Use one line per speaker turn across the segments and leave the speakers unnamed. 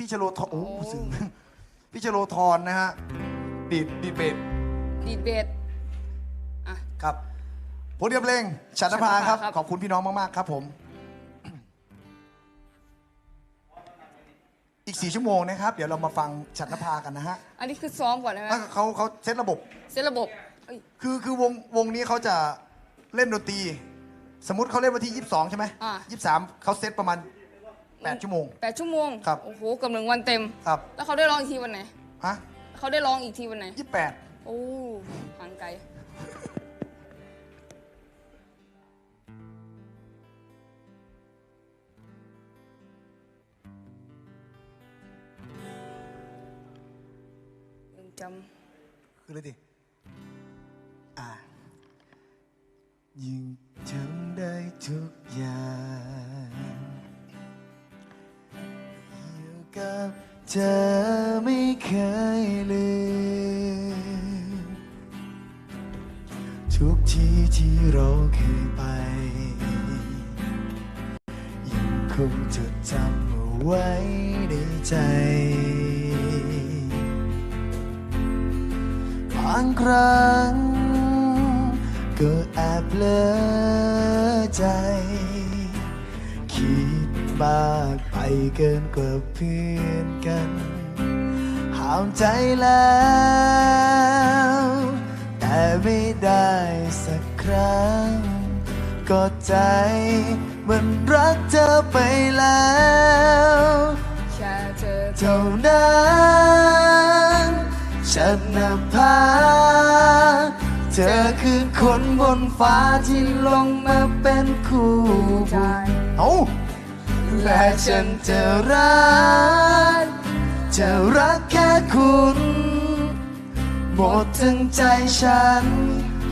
พี่ชโลทโอ้โหสึงพี่ชโลทรนะฮะดีดดีดเบส
ดีดเบสอะ
ครับผลเดียบเพลงฉันนภาครับ
ฉันนภาครับ
ขอบคุณพี่น้องมากๆครับผม อีกสี่ชั่วโมงนะครับ เดี๋ยวเรามาฟังฉันนภากันนะฮะ
อันนี้คือซ้อมก่อนได้ไหม
อะเขาเขาเซตระบบ
เซตระบบเอ้ย
คือคือวงวงนี้เขาจะเล่นดนตรี สมมติเขาเล่นวันที่ 22 ใช่ไหม
อ่า
ยี่สิบสามเขาเซตประมาณ 8 ชั่วโมง
แปดชั่วโมง
ครับ
โอ้โหเกับหนึ่งวันเต็ม
ครับ
แล้วเขาได้ร้องอีกทีวันไหน
ฮะ
เขาได้ร้องอีกทีวันไหน
ยี่สิบแปด
โอ้ห่างไกล ยังจ
คือเลยดิอ่ายิ่งทำได้ทุกอย่าง กับเธอไม่เคยลืม ทุกที่ที่เราเคยไป ยังคงจดจำเอาไว้ในใจ บางครั้ง ก็แอบเลอใจคิด มากไปเกินกว่าเพื่อนกัน ห้ามใจแล้ว แต่ไม่ได้สักครั้ง ก็ใจมันรักเธอไปแล้วำ
แค่เธอ
เท่านั้นฉันนภาเธอคือคนบนฟ้าที่ลงมาเป็นคู่
ใจ
เอา และฉันจะรัก จะรักแค่คุณ หมดทั้งใจฉัน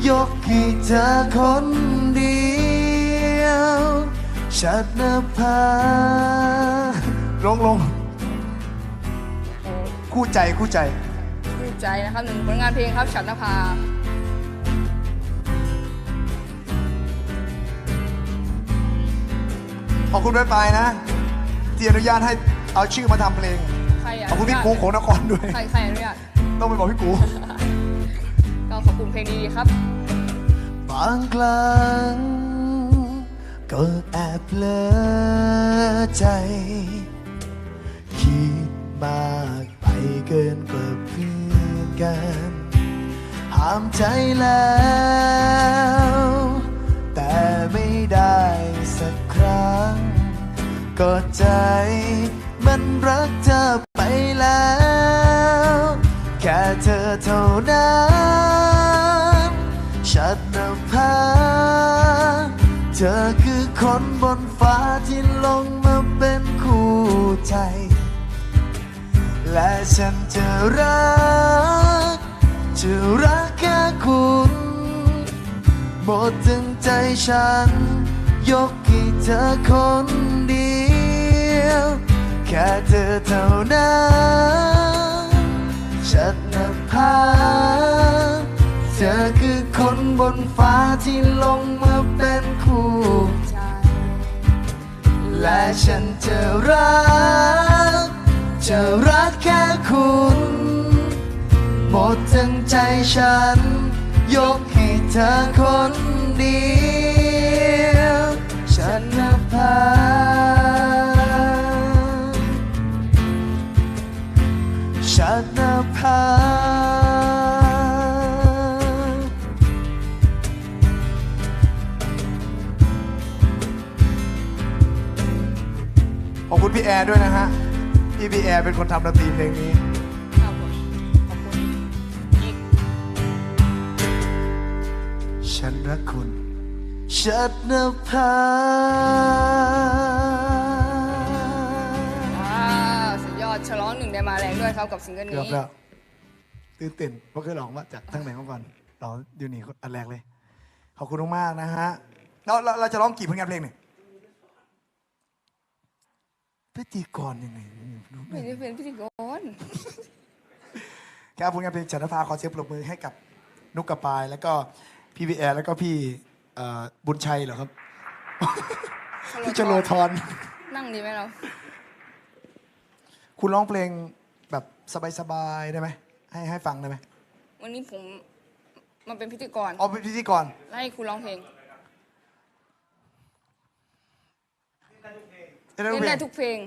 ยกให้เธอคนเดียวฉันนภาลงลงคู่ใจคู่ใจ
ชื่นใจนะครับหนึ่งผลงานเพลงครับฉันนภา
ขอบคุณไปไปนะ ที่อนุญาตให้เอาชื่อมาทำเพลง
ใครอะ
ขอบคุณพี่กูของนครด้วย
ใครใครอนุญาต
ต้องไปบอกพี่กู
ก็ขอบคุณเพลงดีๆครับ
บางครั้งก็แอบเลอใจ คิดมากไปเกินกว่าเพื่อนกัน ห้ามใจแล้ว ก็ใจ มันรักเธอไปแล้ว แค่เธอเท่านั้นฉันนภาเธอคือคนบนฟ้าที่ลงมาเป็นคู่ใจ และฉันจะรัก จะรักแค่คุณหมดทั้งใจฉัน ยกให้เธอคนเดียว เธอเท่านั้นฉันนภาเธอคือคนบนฟ้าที่ลงมาเป็นคู่
ใจ
และฉันจะรัก จะรักแค่คุณ หมดทั้งใจฉัน ยกให้เธอคนเดียว ฉันนภา พี่แอร์ด้วยนะฮะ พี่พี่แอร์เป็นคนทำดนตรีเพลงนี้
ครับผมขอบคุณอีก
ฉันรักคุณ ชัดนภา
ว้าวสุดยอดฉลองหนึ่งได้มาแรงด้วยครับกับซิงเกิล
เกือบ
นี้
แล้วตื่นเต้นเพราะเคยลองมาจากทั้งไหนมาก่อนลองอยู่นี่อันแรกเลย ขอบคุณมากๆนะฮะเราเราเราจะร้องกี่ผลงานเพลงเนี่ย พิธีกรยังไง
ไม่ได้เป็นพิธีกร
ครับผลงานเป็นชนทภาขอเสียงปรบมือให้กับนุกกระปาย แล้วก็พี่วีแอร์แล้วก็พี่บุญชัยเหรอครับ พี่จโรทร
นั่งดีไหมเรา
คุณร้องเพลงแบบสบายๆได้ไหมให้ให้ฟังได้ไหม
วันนี้ผมมันเป็นพิธีกร
อ๋อเป็นพิธีกร
ให้คุณร้องเพลง เล่นได้ทุกเพลง